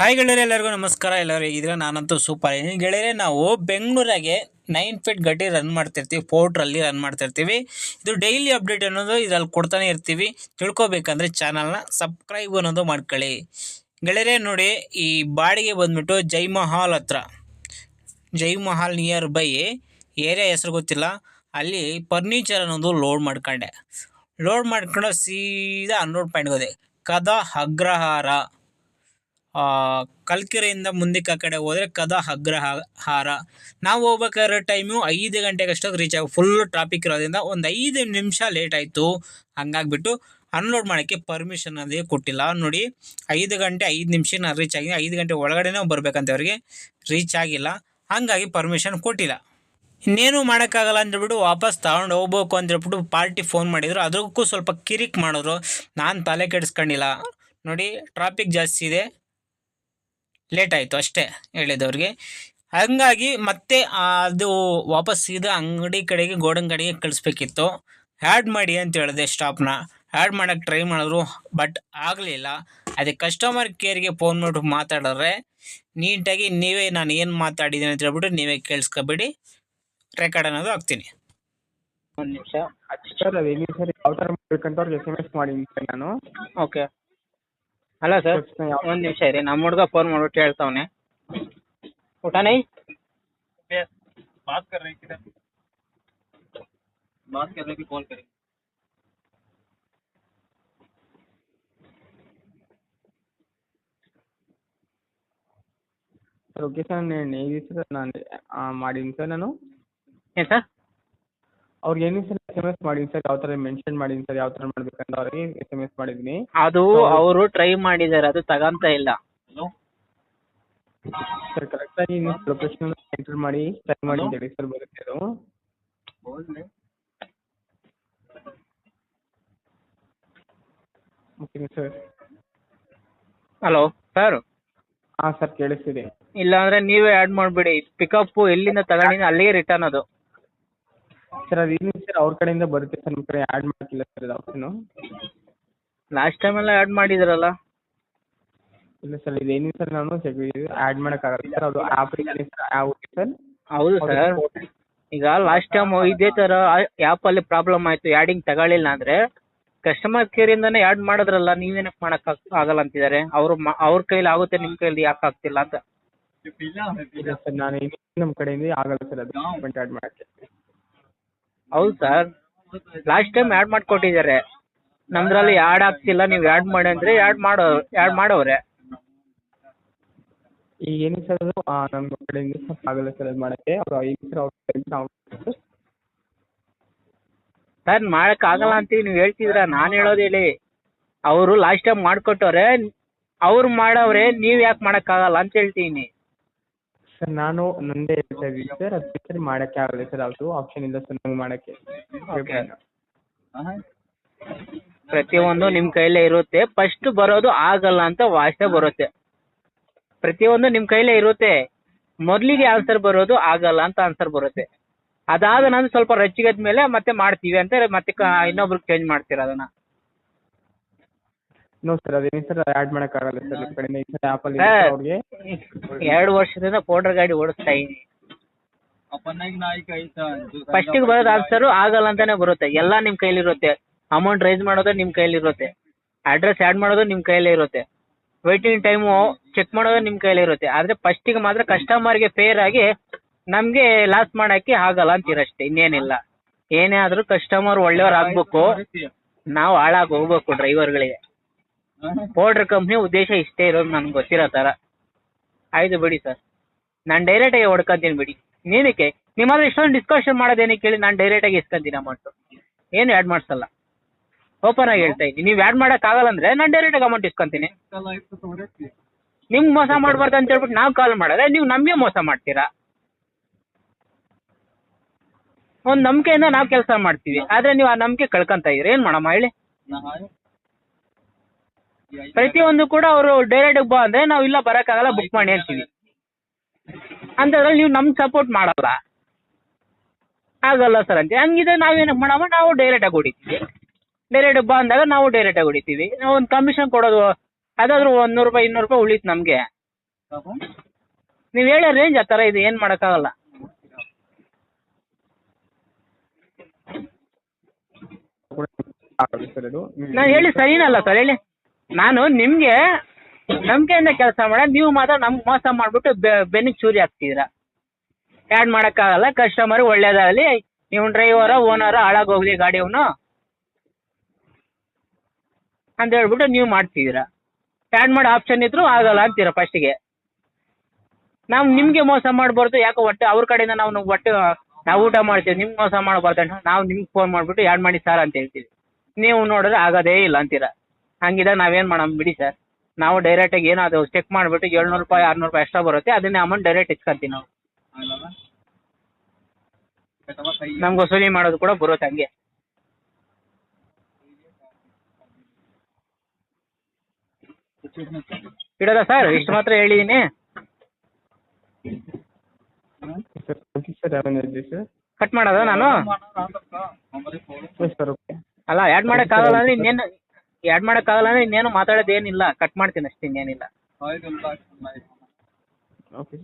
Hi ಗೆಳೆಯರೆ, ಎಲ್ಲರಿಗೂ ನಮಸ್ಕಾರ. ಎಲ್ಲರೂ ಇದ್ರೆ ನಾನಂತೂ ಸೂಪರ್ ಇದೀನಿ ಗೆಳೆಯರೆ, ನಾವು ಬೆಂಗಳೂರಾಗೆ ನೈನ್ ಫೀಟ್ ಗಟ್ಟಿ ರನ್ ಮಾಡ್ತಿರ್ತೀವಿ. ಫೋರ್ಟ್ರಲ್ಲಿ ರನ್ ಮಾಡ್ತಿರ್ತೀವಿ. ಇದು ಡೈಲಿ ಅಪ್ಡೇಟ್ ಅನ್ನೋದು ಇದರಲ್ಲಿ ಕೊಡ್ತಾನೆ ಇರ್ತೀವಿ. ತಿಳ್ಕೊಬೇಕಂದ್ರೆ ಚಾನಲ್ನ ಸಬ್ಸ್ಕ್ರೈಬ್ ಅನ್ನೋದು ಮಾಡ್ಕೊಳ್ಳಿ. ಗೆಳೆಯರೆ, ನೋಡಿ, ಈ ಬಾಡಿಗೆ ಬಂದ್ಬಿಟ್ಟು ಜೈ ಮಹಾಲ್ ಹತ್ರ. Jai Mahal near by area ಹೆಸರು ಗೊತ್ತಿಲ್ಲ. ಅಲ್ಲಿ ಫರ್ನಿಚರ್ ಅನ್ನೋದು ಲೋಡ್ ಮಾಡ್ಕೊಂಡೆ. ಲೋಡ್ ಮಾಡ್ಕೊಂಡು ಸೀದಾ ಅನ್ರೋಡ್ ಪಾಯಿಂಟ್ಗೆ ಹೋದೆ. ಕದ ಅಗ್ರಹಾರ. ಕಲ್ಕೆರೆಯಿಂದ ಮುಂದಕ್ಕೆ ಆ ಕಡೆ ಹೋದರೆ ಕದ ಅಗ್ರಹಾರ. ನಾವು ಹೋಗ್ಬೇಕಾದ್ರೆ ಟೈಮು ಐದು ಗಂಟೆಗೆ ಅಷ್ಟೊತ್ತು ರೀಚ್ ಆಗಿ ಫುಲ್ ಟ್ರಾಫಿಕ್ ಇರೋದ್ರಿಂದ ಒಂದು ಐದು ನಿಮಿಷ ಲೇಟ್ ಆಯಿತು. ಹಂಗಾಗ್ಬಿಟ್ಟು ಅನ್ಲೋಡ್ ಮಾಡೋಕ್ಕೆ ಪರ್ಮಿಷನ್ ಅದೇ ಕೊಟ್ಟಿಲ್ಲ. ನೋಡಿ, ಐದು ಗಂಟೆ ಐದು ನಿಮಿಷ ನಾನು ರೀಚ್ ಆಗಿದೆ ಐದು ಗಂಟೆ ಒಳಗಡೆನೇ ಬರಬೇಕಂತ ಅವ್ರಿಗೆ. ರೀಚ್ ಆಗಿಲ್ಲ. ಹಂಗಾಗಿ ಪರ್ಮಿಷನ್ ಕೊಟ್ಟಿಲ್ಲ. ಇನ್ನೇನು ಮಾಡೋಕ್ಕಾಗಲ್ಲ ಅಂದ್ಬಿಟ್ಟು ವಾಪಸ್ ತಗೊಂಡು ಹೋಗ್ಬೇಕು ಅಂತ ಪಾರ್ಟಿ ಫೋನ್ ಮಾಡಿದ್ರು. ಅದಕ್ಕೂ ಸ್ವಲ್ಪ ಕಿರಿಕ್ ಮಾಡಿದ್ರು. ನಾನು ತಲೆ ಕೆಡಿಸ್ಕೊಂಡಿಲ್ಲ. ನೋಡಿ ಟ್ರಾಫಿಕ್ ಜಾಸ್ತಿ ಇದೆ. ಲೇಟ್ ಆಯಿತು ಅಷ್ಟೇ ಹೇಳಿದವ್ರಿಗೆ. ಹಂಗಾಗಿ ಮತ್ತೆ ಅದು ವಾಪಸ್ ಸೀದಾ ಅಂಗಡಿ ಕಡೆಗೆ ಗೋಡನ್ ಕಡೆಗೆ ಕಳಿಸ್ಬೇಕಿತ್ತು. ಆ್ಯಡ್ ಮಾಡಿ ಅಂತ ಹೇಳಿದೆ ಸ್ಟಾಪ್ನ ಆ್ಯಡ್ ಮಾಡೋಕ್ಕೆ ಟ್ರೈ ಮಾಡಿದ್ರು ಬಟ್ ಆಗಲಿಲ್ಲ. ಅದಕ್ಕೆ ಕಸ್ಟಮರ್ ಕೇರ್ಗೆ ಫೋನ್ ಮಾಡಿ ಮಾತಾಡಿದ್ರೆ ನೀಟಾಗಿ ನೀವೇ ನಾನು ಏನು ಮಾತಾಡಿದ್ದೀನಿ ಅಂತ ಹೇಳ್ಬಿಟ್ಟು ನೀವೇ ಕೇಳಿಸ್ಕೊಬೇಡಿ ರೆಕಾರ್ಡ್ ಅನ್ನೋದು ಹಾಕ್ತೀನಿ. ಒಂದು ನಿಮಿಷ. ಸರ್ ಅದೇ ಸರ್ ಯಾವ ಥರ ಮಾಡ್ಬೇಕಂತ ಅವ್ರಿಗೆ ಎಸ್ ಎಂ ಎಸ್ ಮಾಡಿದ್ದೀನಿ ಸರ್ ನಾನು. ಓಕೆ ಅಲ್ಲ ಸರ್ Steps ನ ಯಾವ- ಒಂದು ನಿಮಿಷ ಇರಿ ನಮ್ಮ ಹುಡುಗ ಫೋನ್ ಮಾಡ್ಬಿಟ್ಟು ಹೇಳ್ತಾವನೆ ಊಟನೇ बात कर रहे हैं किधर बात कर रहे हैं कि कॉल करें ಸರ್ ಓಕೆ ಸರ್ ನಾನು ಹೇಳಿ ಸರ್ ನಾನು ಆ, ಮಾಡೀನಿ ಸರ್ ನಾನು ಏನು ಸರ್ ಅವ್ರಿಗೆ ಏನು sir S M S sir ಯಾವ ತರ ಮೆನ್ಷನ್ ಮಾಡಿದೀನಿ ಸರ್ ಯಾವ ತರ ಮಾಡ್ಬೇಕಂತ ಅವ್ರಿಗೆ ಎಸ್ ಎಂ ಎಸ್ ಮಾಡಿದ್ದೀನಿ ಅದು ಅವರು ಟ್ರೈ ಮಾಡಿದ್ದಾರೆ ಅದು ತಗಂತ ಇಲ್ಲ. ಸರ್ ಕರೆಕ್ಟಾಗಿ ನೀವು ಲೊಕೇಶನ್ ಎಂಟರ್ ಮಾಡಿ ಟ್ರೈ ಮಾಡಿ ಹೇಳಿ ಸರ್ ಬರುತ್ತೆ ಅದು. ಸರ್ ಹಲೋ ಸರ್ ಹಾ ಸರ್ ಕೇಳಿಸ್ತಿದೆ. ಇಲ್ಲಾಂದ್ರೆ ನೀವೇ ಆ್ಯಡ್ ಮಾಡ್ಬಿಡಿ. ಪಿಕಪ್ ಎಲ್ಲಿಂದ ತಗೊಂಡಿನ ಅಲ್ಲಿಗೆ ರಿಟರ್ನ್ ಅದು. ಸರ್ ಅದೇನು ಸರ್ ಅವ್ರ ಕಡೆಯಿಂದ ಬರುತ್ತೆ ಸರ್ ನಿಮ್ಮ ಕಡೆ ಆ್ಯಡ್ ಮಾಡ್ತಿಲ್ಲ ಸರ್ ಇದು ಆಪ್ಷನು ಲಾಸ್ಟ್ ಟೈಮೆಲ್ಲ ಆ್ಯಡ್ ಮಾಡಿದ್ದೀರಲ್ಲ ಇಲ್ಲ ಸರ್ ಇದೇನಿಲ್ಲ ಸರ್ ನಾನು ಆ್ಯಡ್ ಮಾಡೋಕ್ಕಾಗಲ್ಲ ಸರ್ ಅದು ಆ್ಯಪ್ ಸರ್ ಹೌದು ಸರ್. ಈಗ ಲಾಸ್ಟ್ ಟೈಮ್ ಇದೇ ಥರ ಆ್ಯಪಲ್ಲಿ ಪ್ರಾಬ್ಲಮ್ ಆಯಿತು ಆ್ಯಡಿಂಗ್ ತಗೊಳ್ಳಿಲ್ಲ ಅಂದ್ರೆ ಕಸ್ಟಮರ್ ಕೇರ್ ಕೇರಿಂದನೇ ಆ್ಯಡ್ ಮಾಡಿದ್ರಲ್ಲ ನೀವೇನಕ್ಕೆ ಮಾಡೋಕ್ಕೆ ಆಗಲ್ಲ ಅಂತಿದ್ದಾರೆ. ಅವರು ಅವ್ರ ಕೈಲಿ ಆಗುತ್ತೆ ನಿಮ್ಮ ಕೈಲಿ ಯಾಕೆ ಆಗ್ತಿಲ್ಲ ಅಂತ. ಇಲ್ಲ ಸರ್ ನಾನು ನಮ್ಮ ಕಡೆಯಿಂದ ಆಗಲ್ಲ ಸರ್ ಅದು ಆ್ಯಡ್ ಮಾಡೋಕ್ಕೆ. ಹೌದು ಸರ್. ಲಾಸ್ಟ್ ಟೈಮ್ ಆ್ಯಡ್ ಮಾಡಿಕೊಟ್ಟಿದ್ದಾರೆ. ನಮ್ದ್ರಲ್ಲಿ ಆ್ಯಡ್ ಆಗ್ತಿಲ್ಲ ನೀವು ಆ್ಯಡ್ ಮಾಡಿ ಅಂದರೆ ಆ್ಯಡ್ ಮಾಡೋ ಆ್ಯಡ್ ಮಾಡೋರೆ ಈಗ ಏನಿದೆ ಸರ್ ಅದು? ನಮ್ಮ ಕಡೆಯಿಂದ ಆಗಲ್ಲ ಸರ್ ಅದು ಮಾಡೋಕ್ಕೆ. ಅವ್ರು ಐದು ಸರ್ ಅವ್ರ ಕಡೆಯಿಂದ ಅವ್ರು ಸರ್ ಮಾಡಕ್ ಆಗಲ್ಲ ಅಂತೀವಿ ನೀವು ಹೇಳ್ತಿದ್ರ ನಾನು ಹೇಳೋದು ಹೇಳಿ. ಅವರು ಲಾಸ್ಟ್ ಟೈಮ್ ಮಾಡಿಕೊಟ್ಟವ್ರೆ ಅವ್ರು ಮಾಡವ್ರೆ ನೀವು ಯಾಕೆ ಮಾಡೋಕ್ಕಾಗಲ್ಲ ಅಂತ ಹೇಳ್ತೀನಿ. ಸರ್ ನಾನು ನಂದೇ ಹೇಳ್ತಾ ಇದ್ದೀನಿ ಸರ್ ಅದಕ್ಕೆ ಸರ್ ಮಾಡೋಕ್ಕೆ ಆಗಲ್ಲ ಸರ್ ಅದು ಆಪ್ಷನ್ ಇಲ್ಲ ಸರ್ ನಮ್ಗೆ ಮಾಡೋಕ್ಕೆ. ಪ್ರತಿಯೊಂದು ನಿಮ್ಮ ಕೈಲೇ ಇರುತ್ತೆ. ಫಸ್ಟ್ ಬರೋದು ಆಗಲ್ಲ ಅಂತ ವಾಸ್ತೆ ಬರುತ್ತೆ. ಪ್ರತಿಯೊಂದು ನಿಮ್ಮ ಕೈಲೇ ಇರುತ್ತೆ. ಮೊದಲಿಗೆ ಆನ್ಸರ್ ಬರೋದು ಆಗಲ್ಲ ಅಂತ ಆನ್ಸರ್ ಬರುತ್ತೆ. ಅದಾದ ನಂತರ ಸ್ವಲ್ಪ ರೊಚ್ಚಿಗೆದ ಮೇಲೆ ಮತ್ತೆ ಮಾಡ್ತೀವಿ ಅಂತ ಮತ್ತೆ ಇನ್ನೊಬ್ರಿಗೆ ಚೇಂಜ್ ಮಾಡ್ತೀರ ಅದನ್ನ. ನೋ ಸರ್ ಅದೇನು ಸರ್ ಆ್ಯಡ್ ಆಗಲ್ಲ ಸರ್ ನಿಮ್ಮ ಕಡೆಯಿಂದ ಈ ಸರ್ ಅವ್ರಿಗೆ ಎರಡು ವರ್ಷದಿಂದ ಪೌಡರ್ ಗಾಡಿ ಓಡಿಸ್ತಾ ಇದ್ದೀನಿ. ಫಸ್ಟಿಗೆ ಬರೋದು ಆನ್ಸರು ಆಗಲ್ಲ ಅಂತಾನೆ ಬರುತ್ತೆ. ಎಲ್ಲ ನಿಮ್ಮ ಕೈಲಿರುತ್ತೆ ಅಮೌಂಟ್ ರೈಸ್ ಮಾಡೋದು ನಿಮ್ಮ ಕೈಲಿರುತ್ತೆ ಅಡ್ರೆಸ್ ಆ್ಯಡ್ ಮಾಡೋದು ನಿಮ್ ಕೈಲೇ ಇರುತ್ತೆ. ವೆಯ್ಟಿಂಗ್ ಟೈಮು ಚೆಕ್ ಮಾಡೋದು ನಿಮ್ ಕೈಲೇ ಇರುತ್ತೆ. ಆದ್ರೆ ಫಸ್ಟ್ಗೆ ಮಾತ್ರ ಕಸ್ಟಮರ್ಗೆ ಫೇರ್ ಆಗಿ ನಮ್ಗೆ ಲಾಸ್ ಮಾಡಕ್ಕೆ ಆಗಲ್ಲ ಅಂತೀರಷ್ಟೇ ಇನ್ನೇನಿಲ್ಲ. ಏನೇ ಆದ್ರೂ ಕಸ್ಟಮರ್ ಒಳ್ಳೆಯವ್ರು ಆಗ್ಬೇಕು. ನಾವು ಹಾಳಾಗಿ ಹೋಗ್ಬೇಕು ಡ್ರೈವರ್ಗಳಿಗೆ ಪೌಡರ್ ಕಂಪ್ನಿ ಉದ್ದೇಶ ಇಷ್ಟೇ ಇರೋದು ನನಗೆ ಗೊತ್ತಿರೋ ತರ. ಆಯ್ತು ಬಿಡಿ ಸರ್ ನಾನು ಡೈರೆಕ್ಟ್ ಆಗಿ ಹೊಡ್ಕೊಂತೀನಿ ಬಿಡಿ. ನೀನಕ್ಕೆ ನಿಮ್ಮ ಹತ್ರ ಇಷ್ಟೊಂದು ಡಿಸ್ಕಷನ್ ಮಾಡೋದೇನಕ್ಕೆ ಹೇಳಿ ನಾನು ಡೈರೆಕ್ಟ್ ಆಗಿ ಇಸ್ಕೊಂತೀನಿ ಅಮೌಂಟ್ ಏನು ಆ್ಯಡ್ ಮಾಡಿಸಲ್ಲ. ಓಪನ್ ಆಗಿ ಹೇಳ್ತಾ ಇದ್ದೀನಿ. ನೀವು ಆ್ಯಡ್ ಆಗಲ್ಲ ಅಂದರೆ ನಾನು ಡೈರೆಕ್ಟ್ ಆಗಿ ಅಮೌಂಟ್ ಇಸ್ಕೊಂತೀನಿ. ನಿಮ್ಗೆ ಮೋಸ ಮಾಡಬಾರ್ದು ಅಂತ ಹೇಳ್ಬಿಟ್ಟು ನಾವು ಕಾಲ್ ಮಾಡಿದ್ರೆ ನೀವು ನಮಗೆ ಮೋಸ ಮಾಡ್ತೀರಾ? ಒಂದು ನಂಬಿಕೆಯಿಂದ ನಾವು ಕೆಲಸ ಮಾಡ್ತೀವಿ. ಆದರೆ ನೀವು ಆ ನಂಬಿಕೆ ಕಳ್ಕೊಂತ ಇದೀರಿ ಏನು ಮಾಡಮ್ಮ ಹೇಳಿ? ಪ್ರತಿಯೊಂದು ಕೂಡ ಅವರು ಡೈರೆಕ್ಟ್ ಬಾ ಅಂದ್ರೆ ನಾವು ಇಲ್ಲ ಬರೋಕ್ಕಾಗಲ್ಲ ಬುಕ್ ಮಾಡಿ ಅಂತೀವಿ. ಅಂತದ್ರಲ್ಲಿ ನೀವು ನಮ್ಗೆ ಸಪೋರ್ಟ್ ಮಾಡಲ್ಲ. ಆಗಲ್ಲ ಸರ್ ಅಂತ. ಹಂಗಿದ್ರೆ ನಾವೇನಕ್ಕೆ ಮಾಡಮ್ಮ, ನಾವು ಡೈರೆಕ್ಟ್ ಆಗಿ ಹೊಡಿತೀವಿ. ಡೈರೆಕ್ಟ್ ಬಾ ಅಂದಾಗ ನಾವು ಡೈರೆಕ್ಟಾಗಿ ಹೊಡಿತೀವಿ. ನಾವು ಒಂದು ಕಮಿಷನ್ ಕೊಡೋದು, ಅದಾದ್ರೂ ಒಂದು ನೂರು ರೂಪಾಯಿ, ಇನ್ನೂರು ರೂಪಾಯಿ ಉಳಿತು ನಮಗೆ. ನೀವ್ ಹೇಳೋ ರೇಂಜ್ ಆ ತರ ಇದು, ಏನು ಮಾಡೋಕ್ಕಾಗಲ್ಲ. ನಾನು ಹೇಳಿ ಸರಿನಲ್ಲ ಸರ್ ಹೇಳಿ. ನಾನು ನಿಮಗೆ ನಂಬಿಕೆಯಿಂದ ಕೆಲಸ ಮಾಡ, ನೀವು ಮಾತ್ರ ನಮ್ ಮೋಸ ಮಾಡ್ಬಿಟ್ಟು ಬೆನ್ನಿಗೆ ಚೂರಿ ಹಾಕ್ತಿದ್ದೀರಾ. ಆ್ಯಡ್ ಮಾಡೋಕ್ಕಾಗಲ್ಲ ಕಸ್ಟಮರ್ ಒಳ್ಳೇದಾಗಲಿ, ನೀವು ಡ್ರೈವರ ಓನರ ಹಾಳಾಗೋಗ್ಲಿ ಗಾಡಿ ಅವನು ಅಂತ ಹೇಳ್ಬಿಟ್ಟು ನೀವು ಮಾಡ್ತಿದ್ದೀರಾ. ಆ್ಯಡ್ ಮಾಡೋ ಆಪ್ಷನ್ ಇದ್ರು ಆಗಲ್ಲ ಅಂತೀರಾ ಫಸ್ಟಿಗೆ ನಾವು ನಿಮಗೆ ಮೋಸ ಮಾಡಬಾರ್ದು, ಯಾಕೋ ಹೊಟ್ಟೆ ಅವ್ರ ಕಡೆಯಿಂದ ನಾವು ಹೊಟ್ಟೆ ನಾವು ಊಟ ಮಾಡ್ತೀವಿ, ನಿಮ್ಗೆ ಮೋಸ ಮಾಡಬಾರ್ದು ಅಂತ ನಾವು ನಿಮ್ಗೆ ಫೋನ್ ಮಾಡಿಬಿಟ್ಟು ಆ್ಯಡ್ ಮಾಡಿ ಸರ್ ಅಂತ ಹೇಳ್ತೀವಿ. ನೀವು ನೋಡಿದ್ರೆ ಆಗೋದೇ ಇಲ್ಲ ಅಂತೀರಾ. ಹಂಗಿದಾಗ ನಾವೇನು ಮಾಡೋಣ ಬಿಡಿ ಸರ್ ನಾವು ಡೈರೆಕ್ಟಾಗಿ ಆಗಿ ಅದು ಚೆಕ್ ಮಾಡ್ಬಿಟ್ಟು ಏಳ್ನೂರು ರೂಪಾಯಿ ಆರ್ನೂರು ರೂಪಾಯಿ ಎಕ್ಸ್ಟ್ರಾ ಬರುತ್ತೆ. ಅದನ್ನೇ ಅಮೌಂಟ್ ಡೈರೆಕ್ಟ್ ಇಸ್ಕೊಂತೀವಿ ನಾವು. ನಮ್ಗೆ ವಸೂಲಿ ಮಾಡೋದು ಕೂಡ ಬರುತ್ತೆ ಹಂಗೆ. ಇಡೋದಾ ಸರ್ ಇಷ್ಟು ಮಾತ್ರ ಹೇಳಿದೀನಿ. ಕಟ್ ಮಾಡೋದ ನಾನು? ಅಲ್ಲ ಆ್ಯಡ್ ಮಾಡೋಕ್ಕಾಗಲ್ಲ ಆಗಲ್ಲ ಇನ್ನೇನು ಆ್ಯಡ್ ಮಾಡೋಕ್ಕಾಗಲ್ಲ ಅಂದ್ರೆ ಇನ್ನೇನು ಮಾತಾಡೋದೇನಿಲ್ಲ ಕಟ್ ಮಾಡ್ತೀನಿ ಅಷ್ಟೇ ಇನ್ನೇನಿಲ್ಲ. ಹಾಯ್ ಸರಿ ಸುನಾಯಿ ಓಕೆ